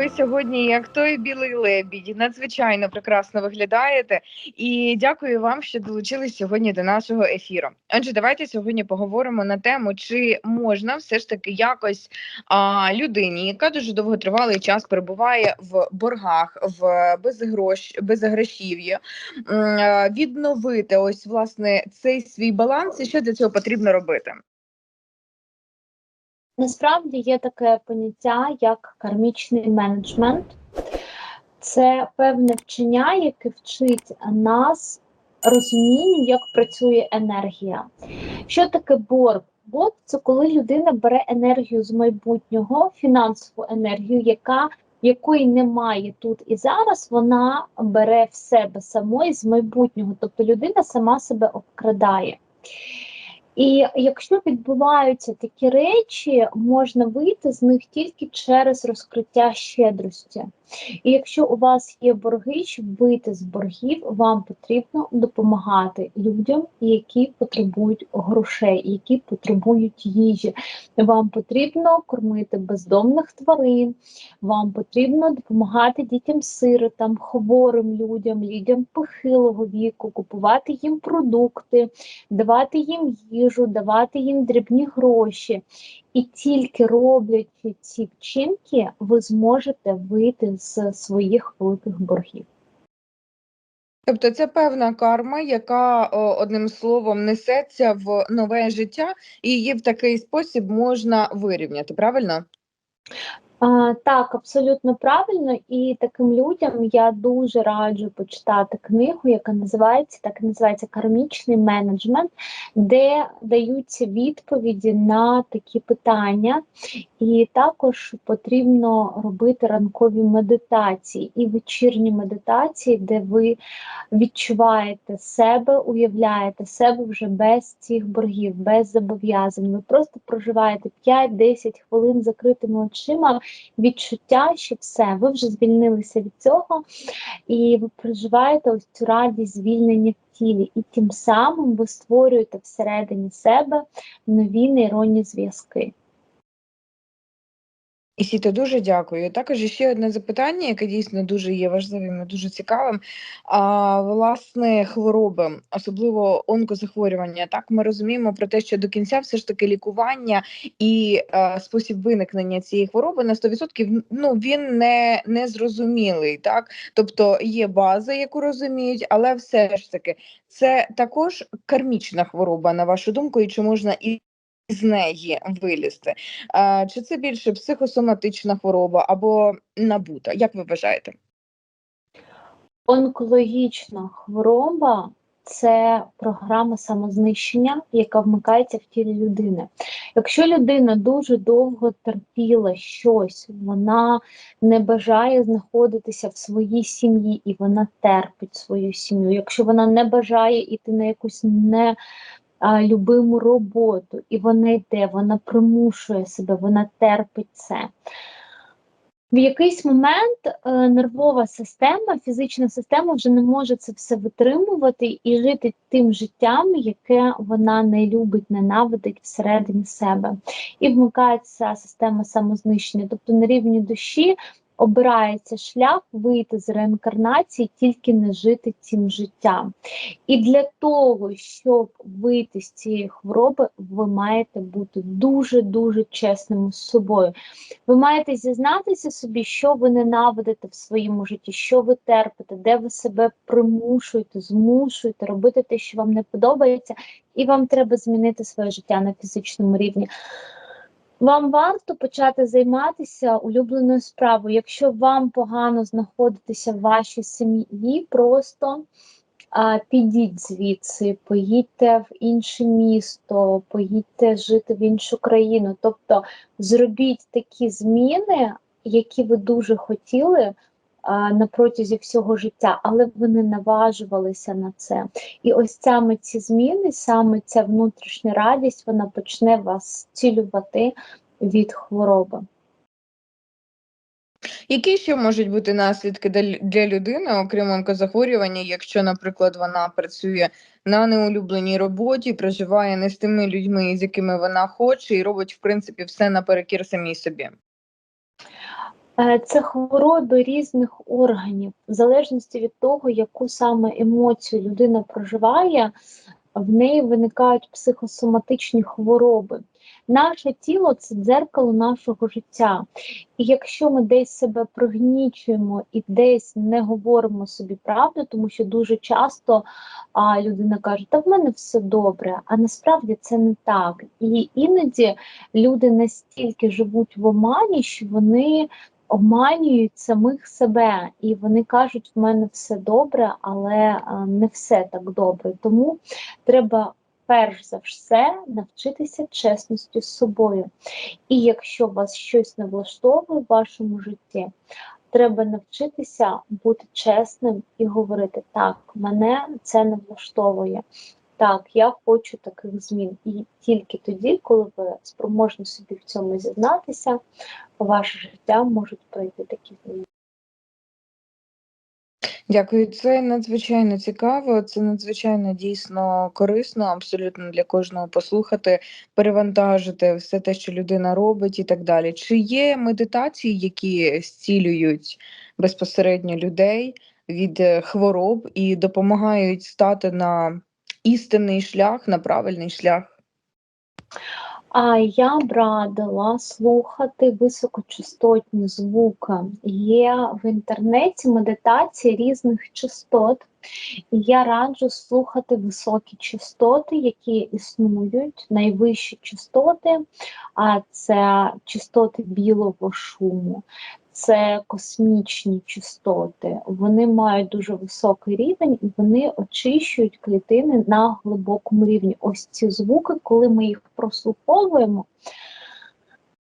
ви сьогодні, як той білий лебідь, надзвичайно прекрасно виглядаєте. І дякую вам, що долучились сьогодні до нашого ефіру. Отже, давайте сьогодні поговоримо на тему, чи можна все ж таки якось а, людині, яка дуже довготривалий час перебуває в боргах, в безгрош, безгрошів'ї, відновити ось власне цей свій баланс, і що для цього потрібно робити. Насправді є таке поняття, як кармічний менеджмент. Це певне вчення, яке вчить нас розумінню, як працює енергія. Що таке борг? Борг це коли людина бере енергію з майбутнього, фінансову енергію, яка якої немає тут і зараз, вона бере в себе самої з майбутнього, тобто людина сама себе обкрадає. І якщо відбуваються такі речі, можна вийти з них тільки через розкриття щедрості. І якщо у вас є борги, щоб вийти з боргів, вам потрібно допомагати людям, які потребують грошей, які потребують їжі. Вам потрібно кормити бездомних тварин, вам потрібно допомагати дітям-сиротам, хворим людям, людям похилого віку, купувати їм продукти, давати їм їжу, давати їм дрібні гроші. І тільки роблячи ці вчинки, ви зможете вийти з своїх великих боргів. Тобто це певна карма, яка одним словом несеться в нове життя, і її в такий спосіб можна вирівняти, правильно? Так, абсолютно правильно, і таким людям я дуже раджу почитати книгу, яка називається так називається кармічний менеджмент, де даються відповіді на такі питання, і також потрібно робити ранкові медитації і вечірні медитації, де ви відчуваєте себе, уявляєте себе вже без цих боргів, без зобов'язань. Ви просто проживаєте 5-10 хвилин закритими очима відчуття, що все, ви вже звільнилися від цього, і ви проживаєте ось цю радість звільнення в тілі, і тим самим ви створюєте всередині себе нові нейронні зв'язки. Сіто, дуже дякую. Також ще одне запитання, яке дійсно дуже є важливим і дуже цікавим. А власне, хвороби, особливо онкозахворювання. Так, ми розуміємо про те, що до кінця все ж таки лікування і а, спосіб виникнення цієї хвороби на 100% ну він не, не зрозумілий. Так, тобто є база, яку розуміють, але все ж таки це також кармічна хвороба, на вашу думку, і чи можна і з неї вилізти. Чи це більше психосоматична хвороба або набута? Як ви вважаєте? Онкологічна хвороба це програма самознищення, яка вмикається в тілі людини. Якщо людина дуже довго терпіла щось, вона не бажає знаходитися в своїй сім'ї і вона терпить свою сім'ю. Якщо вона не бажає йти на якусь не а, любиму роботу, і вона йде, вона примушує себе, вона терпить це. В якийсь момент е, нервова система, фізична система вже не може це все витримувати і жити тим життям, яке вона не любить, ненавидить всередині себе. І вмикається система самознищення. Тобто на рівні душі обирається шлях вийти з реінкарнації, тільки не жити цим життям. І для того, щоб вийти з цієї хвороби, ви маєте бути дуже-дуже чесними з собою. Ви маєте зізнатися собі, що ви ненавидите в своєму житті, що ви терпите, де ви себе примушуєте, змушуєте робити те, що вам не подобається, і вам треба змінити своє життя на фізичному рівні. Вам варто почати займатися улюбленою справою. Якщо вам погано знаходитися в вашій сім'ї, просто а, підіть звідси, поїдьте в інше місто, поїдьте жити в іншу країну. Тобто зробіть такі зміни, які ви дуже хотіли на протязі всього життя, але ви не наважувалися на це. І ось саме ці зміни, саме ця внутрішня радість, вона почне вас зцілювати від хвороби. Які ще можуть бути наслідки для людини, окрім онкозахворювання, якщо, наприклад, вона працює на неулюбленій роботі, проживає не з тими людьми, з якими вона хоче, і робить в принципі все наперекір самій собі? Е, Це хвороби різних органів, в залежності від того, яку саме емоцію людина проживає, в неї виникають психосоматичні хвороби. Наше тіло це дзеркало нашого життя. І якщо ми десь себе прогнічуємо і десь не говоримо собі правду, тому що дуже часто а, людина каже, та в мене все добре, а насправді це не так. І іноді люди настільки живуть в омані, що вони обманюють самих себе, і вони кажуть, в мене все добре, але не все так добре. Тому треба перш за все навчитися чесності з собою. І якщо вас щось не влаштовує в вашому житті, треба навчитися бути чесним і говорити: так, мене це не влаштовує. Так, я хочу таких змін. І тільки тоді, коли ви спроможні собі в цьому зізнатися, ваше життя можуть пройти такі зміни. Дякую, це надзвичайно цікаво. Це надзвичайно дійсно корисно, абсолютно для кожного послухати, перевантажити все те, що людина робить, і так далі. Чи є медитації, які зцілюють безпосередньо людей від е, хвороб і допомагають стати на істинний шлях, на правильний шлях? А я б радила слухати високочастотні звуки. Є в інтернеті медитації різних частот, і я раджу слухати високі частоти, які існують, найвищі частоти, а це частоти білого шуму. Це космічні частоти, вони мають дуже високий рівень і вони очищують клітини на глибокому рівні. Ось ці звуки, коли ми їх прослуховуємо,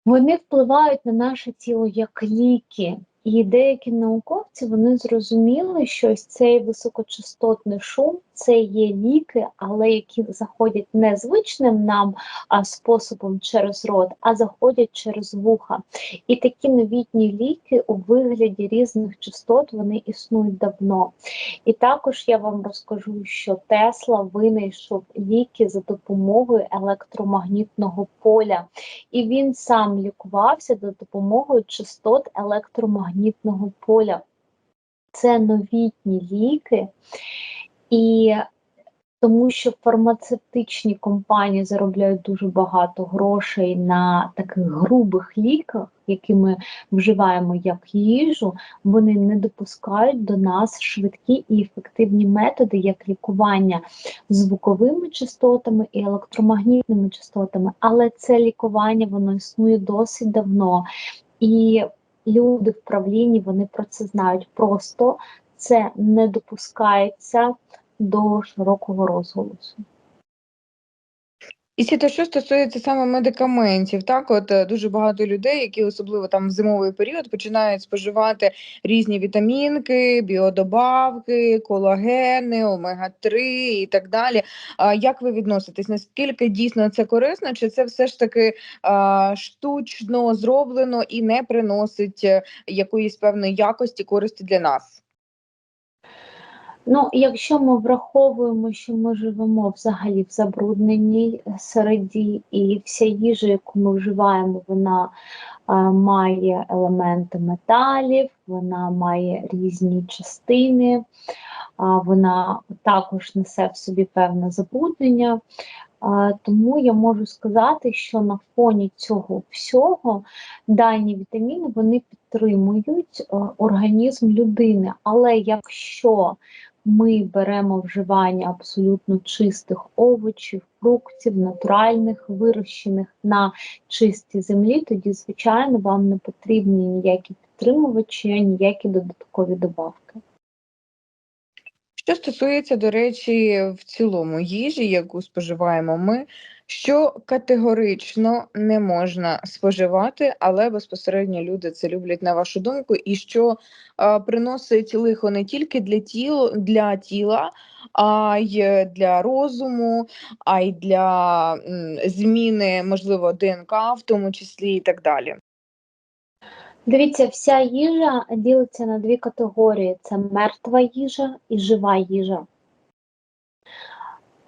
вони впливають на наше тіло як ліки. І деякі науковці вони зрозуміли, що ось цей високочастотний шум це є ліки, але які заходять не звичним нам а, способом через рот, а заходять через вуха. І такі новітні ліки у вигляді різних частот вони існують давно. І також я вам розкажу, що Тесла винайшов ліки за допомогою електромагнітного поля, і він сам лікувався за допомогою частот електромагнітного поля. Це новітні ліки, і тому що фармацевтичні компанії заробляють дуже багато грошей на таких грубих ліках, які ми вживаємо як їжу, вони не допускають до нас швидкі і ефективні методи як лікування звуковими частотами і електромагнітними частотами. Але це лікування воно існує досить давно. І люди в правлінні вони про це знають. Просто це не допускається до широкого розголосу. І це що стосується саме медикаментів, так от е, дуже багато людей, які особливо там в зимовий період починають споживати різні вітамінки, біодобавки, колагени, омега-3 і так далі. А як ви відноситесь? Наскільки дійсно це корисно, чи це все ж таки а, штучно зроблено і не приносить е, якоїсь певної якості користі для нас? Ну, якщо ми враховуємо, що ми живемо взагалі в забрудненій середі, і вся їжа, яку ми вживаємо, вона а, має елементи металів, вона має різні частини, а, вона також несе в собі певне забруднення. А, тому я можу сказати, що на фоні цього всього дані вітаміни вони підтримують організм людини. Але якщо ми беремо вживання абсолютно чистих овочів, фруктів, натуральних, вирощених на чистій землі, тоді, звичайно, вам не потрібні ніякі підтримувачі, ніякі додаткові добавки. Що стосується, до речі, в цілому їжі, яку споживаємо ми, що категорично не можна споживати, але безпосередньо люди це люблять на вашу думку, і що а, приносить лихо не тільки для тіла, для тіла, а й для розуму, а й для м, зміни, можливо, ДНК, в тому числі і так далі. Дивіться, вся їжа ділиться на дві категорії: це мертва їжа і жива їжа.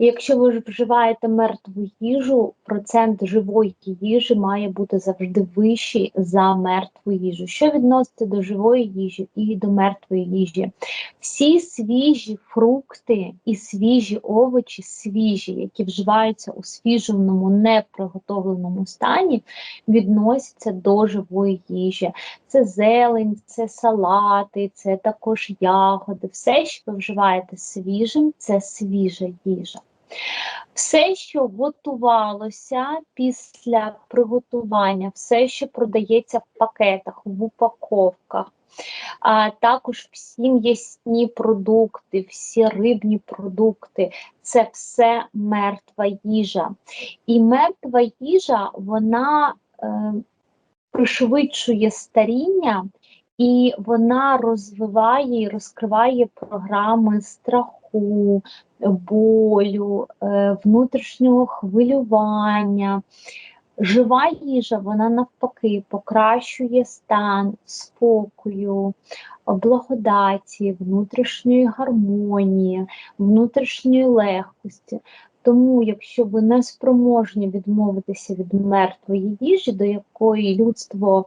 Якщо ви вживаєте мертву їжу, процент живої їжі має бути завжди вищий за мертву їжу. Що відноситься до живої їжі і до мертвої їжі? Всі свіжі фрукти і свіжі овочі, свіжі, які вживаються у свіжому, неприготовленому стані, відносяться до живої їжі. Це зелень, це салати, це також ягоди. Все, що ви вживаєте свіжим, це свіжа їжа. Все, що готувалося після приготування, все, що продається в пакетах, в упаковках, а також всі м'ясні продукти, всі рибні продукти це все мертва їжа. І мертва їжа, вона е, пришвидшує старіння, і вона розвиває і розкриває програми страху, болю, е, внутрішнього хвилювання. Жива їжа, вона навпаки покращує стан спокою, благодаті, внутрішньої гармонії, внутрішньої легкості. Тому, якщо ви не спроможні відмовитися від мертвої їжі, до якої людство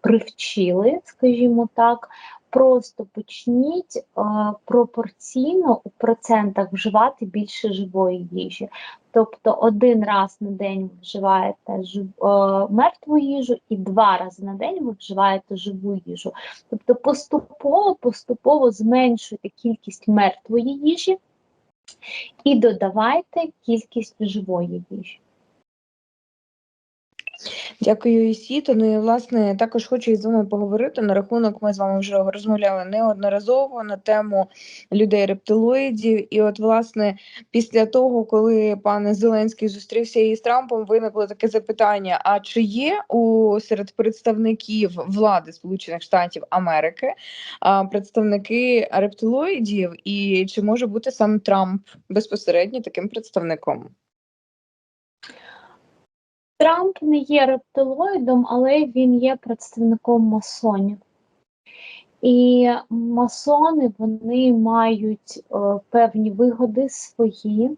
привчили, скажімо так, просто почніть е, пропорційно у процентах вживати більше живої їжі. Тобто один раз на день ви вживаєте жив, е, мертву їжу, і два рази на день ви вживаєте живу їжу. Тобто поступово, поступово зменшуйте кількість мертвої їжі і додавайте кількість живої їжі. Дякую, Ісіто. Ну і власне також хочу із вами поговорити на рахунок. Ми з вами вже розмовляли неодноразово на тему людей рептилоїдів. І, от, власне, після того, коли пан Зеленський зустрівся із Трампом, виникло таке запитання: а чи є у серед представників влади Сполучених Штатів Америки представники рептилоїдів, і чи може бути сам Трамп безпосередньо таким представником? Трамп не є рептилоїдом, але він є представником масонів. І масони вони мають е, певні вигоди свої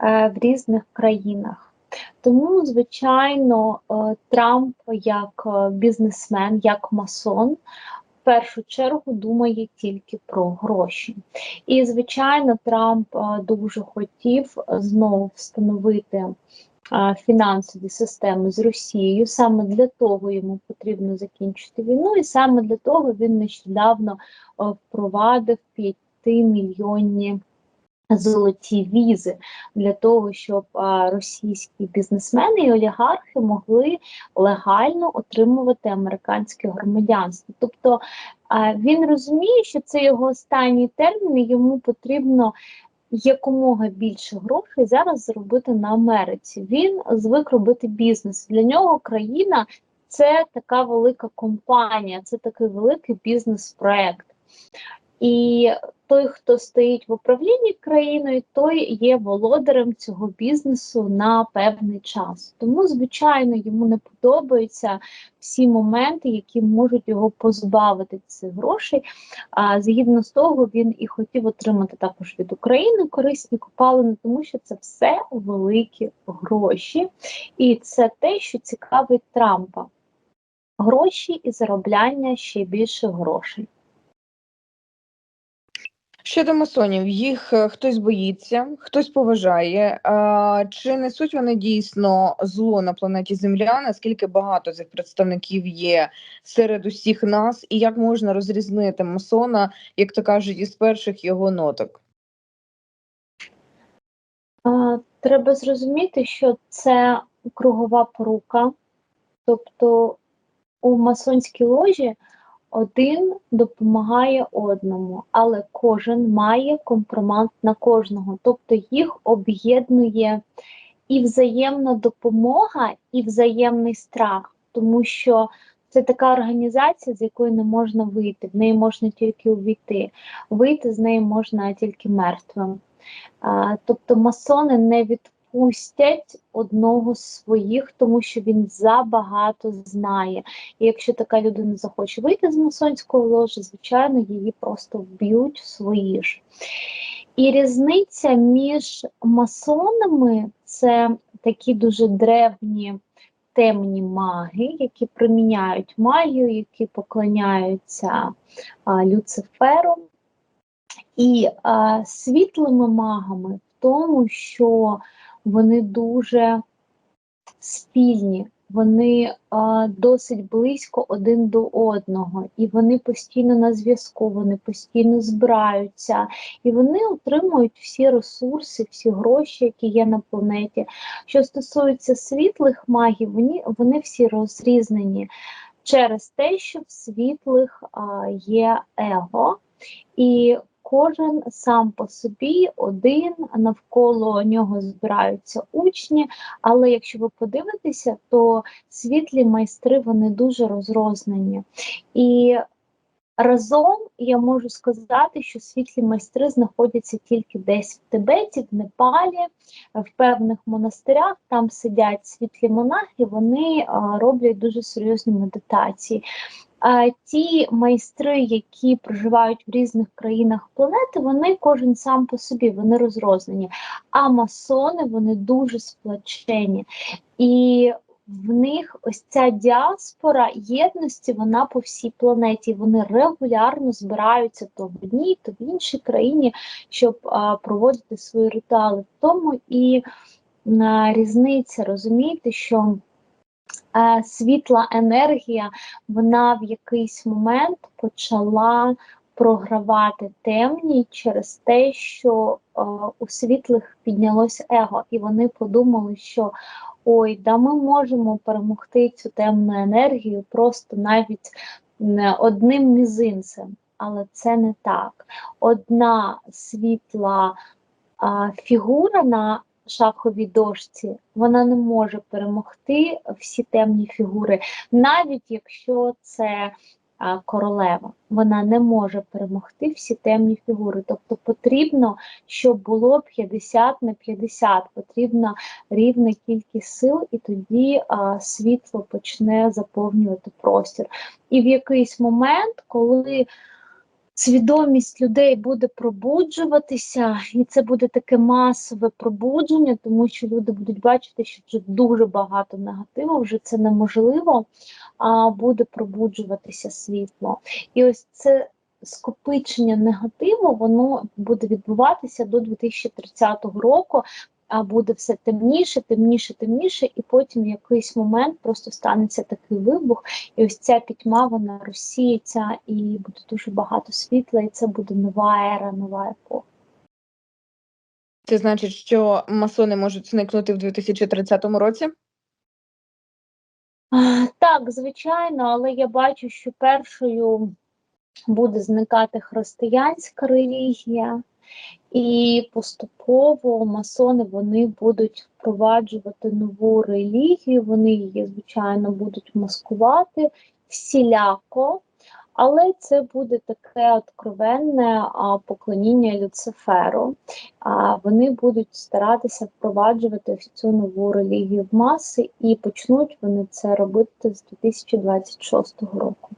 е, в різних країнах. Тому, звичайно, е, Трамп як е, бізнесмен, як масон, в першу чергу думає тільки про гроші. І, звичайно, Трамп е, дуже хотів знову встановити фінансові системи з Росією. Саме для того йому потрібно закінчити війну, і саме для того він нещодавно впровадив 5 мільйонні золоті візи для того, щоб а, російські бізнесмени і олігархи могли легально отримувати американське громадянство. Тобто а, він розуміє, що це його останній термін, і йому потрібно якомога більше грошей зараз зробити на Америці. Він звик робити бізнес. Для нього країна це така велика компанія, це такий великий бізнес-проект. І той, хто стоїть в управлінні країною, той є володарем цього бізнесу на певний час. Тому, звичайно, йому не подобаються всі моменти, які можуть його позбавити цих грошей. А згідно з того, він і хотів отримати також від України корисні копалини, тому що це все великі гроші, і це те, що цікавить Трампа. Гроші і заробляння ще більше грошей. Щодо масонів, їх е, хтось боїться, хтось поважає. Чи несуть вони дійсно зло на планеті Земля? Наскільки багато цих представників є серед усіх нас, і як можна розрізнити масона, як то кажуть, із перших його ноток? Треба зрозуміти, що це кругова порука, тобто у масонській ложі один допомагає одному, але кожен має компромат на кожного. Тобто їх об'єднує і взаємна допомога, і взаємний страх, тому що це така організація, з якої не можна вийти, в неї можна тільки увійти. Вийти з неї можна тільки мертвим. Тобто масони не відпустять одного з своїх, тому що він забагато знає. І якщо така людина захоче вийти з масонської ложі, звичайно, її просто вб'ють в свої ж. І різниця між масонами це такі дуже древні темні маги, які приміняють магію, які поклоняються а, Люциферу, і а, світлими магами в тому, що вони дуже спільні, вони а, досить близько один до одного, і вони постійно на зв'язку, вони постійно збираються, і вони отримують всі ресурси, всі гроші, які є на планеті. Що стосується світлих магів, вони, вони всі розрізнені через те, що в світлих а, є его, і кожен сам по собі один, навколо нього збираються учні. Але якщо ви подивитеся, то світлі майстри вони дуже розрознені. І разом я можу сказати, що світлі майстри знаходяться тільки десь в Тибеті, в Непалі, в певних монастирях. Там сидять світлі монахи, вони роблять дуже серйозні медитації. Ті майстри, які проживають в різних країнах планети, вони кожен сам по собі, вони розрознені. А масони вони дуже сплочені. І в них ось ця діаспора єдності, вона по всій планеті. Вони регулярно збираються то в одній, то в іншій країні, щоб а, проводити свої ритуали. В тому і а, різниця, розумієте, що світла енергія, вона в якийсь момент почала програвати темні через те, що е, у світлих піднялось его, і вони подумали, що ой, да ми можемо перемогти цю темну енергію просто навіть одним мізинцем. Але це не так. Одна світла а, фігура на шаховій дошці, вона не може перемогти всі темні фігури, навіть якщо це королева, вона не може перемогти всі темні фігури. Тобто потрібно, щоб було 50 на 50, потрібна рівна кількість сил, і тоді а, світло почне заповнювати простір. І в якийсь момент, коли свідомість людей буде пробуджуватися, і це буде таке масове пробудження, тому що люди будуть бачити, що вже дуже багато негативу, вже це неможливо, а буде пробуджуватися світло. І ось це скопичення негативу, воно буде відбуватися до 2030 року. А буде все темніше, темніше, темніше, і потім в якийсь момент просто станеться такий вибух, і ось ця пітьма вона розсіється, і буде дуже багато світла, і це буде нова ера, нова епоха. Це значить, що масони можуть зникнути в 2030 році? Так, звичайно, але я бачу, що першою буде зникати християнська релігія, і поступово масони вони будуть впроваджувати нову релігію, вони її, звичайно, будуть маскувати всіляко, але це буде таке откровенне поклоніння Люциферу. А, вони будуть старатися впроваджувати цю нову релігію в маси, і почнуть вони це робити з 2026 року.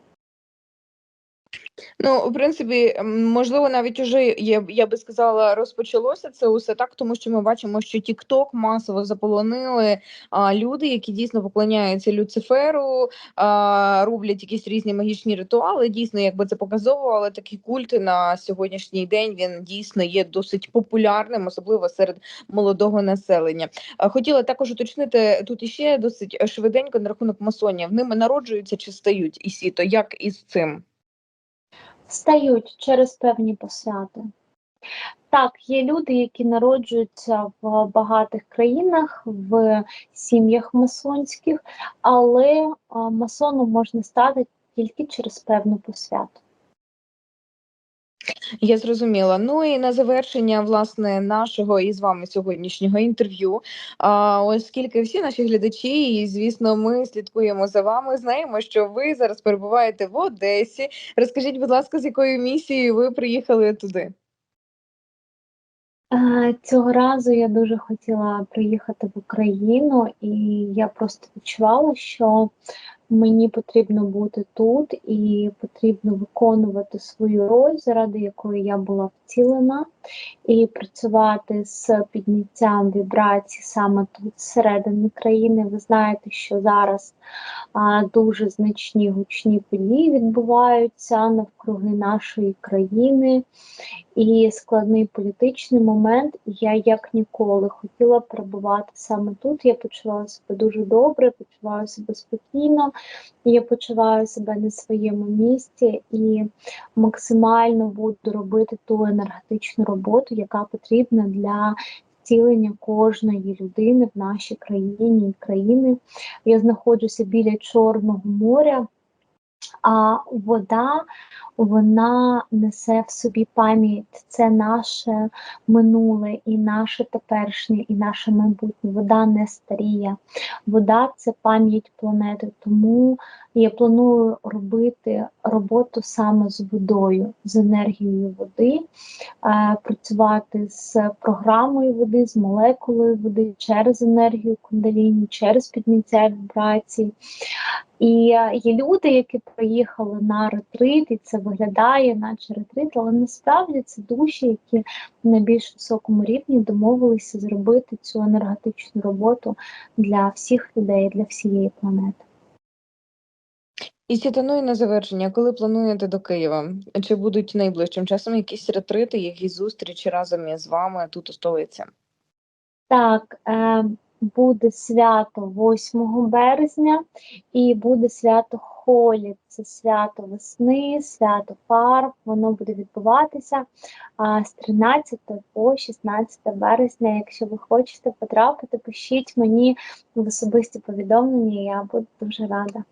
Ну, в принципі, можливо, навіть уже я, я би сказала, розпочалося це усе так, тому що ми бачимо, що TikTok масово заполонили а, люди, які дійсно поклоняються Люциферу, а, роблять якісь різні магічні ритуали. Дійсно, якби це показово, але такі культи на сьогоднішній день він дійсно є досить популярним, особливо серед молодого населення. А, Хотіла також уточнити тут іще досить швиденько на рахунок масонів. Ними народжуються чи стають і сіто? Як із цим? Стають через певні посвяти. Так, є люди, які народжуються в багатих країнах, в сім'ях масонських, але масоном можна стати тільки через певну посвяту. Я зрозуміла. Ну і на завершення власне нашого і з вами сьогоднішнього інтерв'ю. А оскільки всі наші глядачі, і звісно, ми слідкуємо за вами. Знаємо, що ви зараз перебуваєте в Одесі. Розкажіть, будь ласка, з якою місією ви приїхали туди? Цього разу я дуже хотіла приїхати в Україну, і я просто відчувала, що мені потрібно бути тут і потрібно виконувати свою роль, заради якої я була в зцілена, і працювати з підняттям вібрацій саме тут зсередини країни. Ви знаєте, що зараз а, дуже значні гучні події відбуваються навкруги нашої країни. І складний політичний момент, я як ніколи хотіла перебувати саме тут. Я почувала себе дуже добре, почуваю себе спокійно, я почуваю себе на своєму місці і максимально буду робити ту енергетичну роботу, яка потрібна для втілення кожної людини в нашій країні і країни. Я знаходжуся біля Чорного моря. А вода вона несе в собі пам'ять. Це наше минуле, і наше теперішнє, і наше майбутнє. Вода не старіє. Вода це пам'ять планети. Тому я планую робити роботу саме з водою, з енергією води, е, працювати з програмою води, з молекулою води через енергію кундаліні, через підняття вібрацій. І е, є люди, які приїхали на ретрит, і це виглядає, наче ретрит, але насправді це душі, які на більш високому рівні домовилися зробити цю енергетичну роботу для всіх людей, для всієї планети. І сітану на завершення, коли плануєте до Києва? Чи будуть найближчим часом якісь ретрити, якісь зустрічі разом із вами тут у столиці? Так, е, буде свято 8 березня і буде свято Холі. Це свято весни, свято фарб. Воно буде відбуватися з 13 по 16 березня. Якщо ви хочете потрапити, пишіть мені в особисті повідомлення, я буду дуже рада.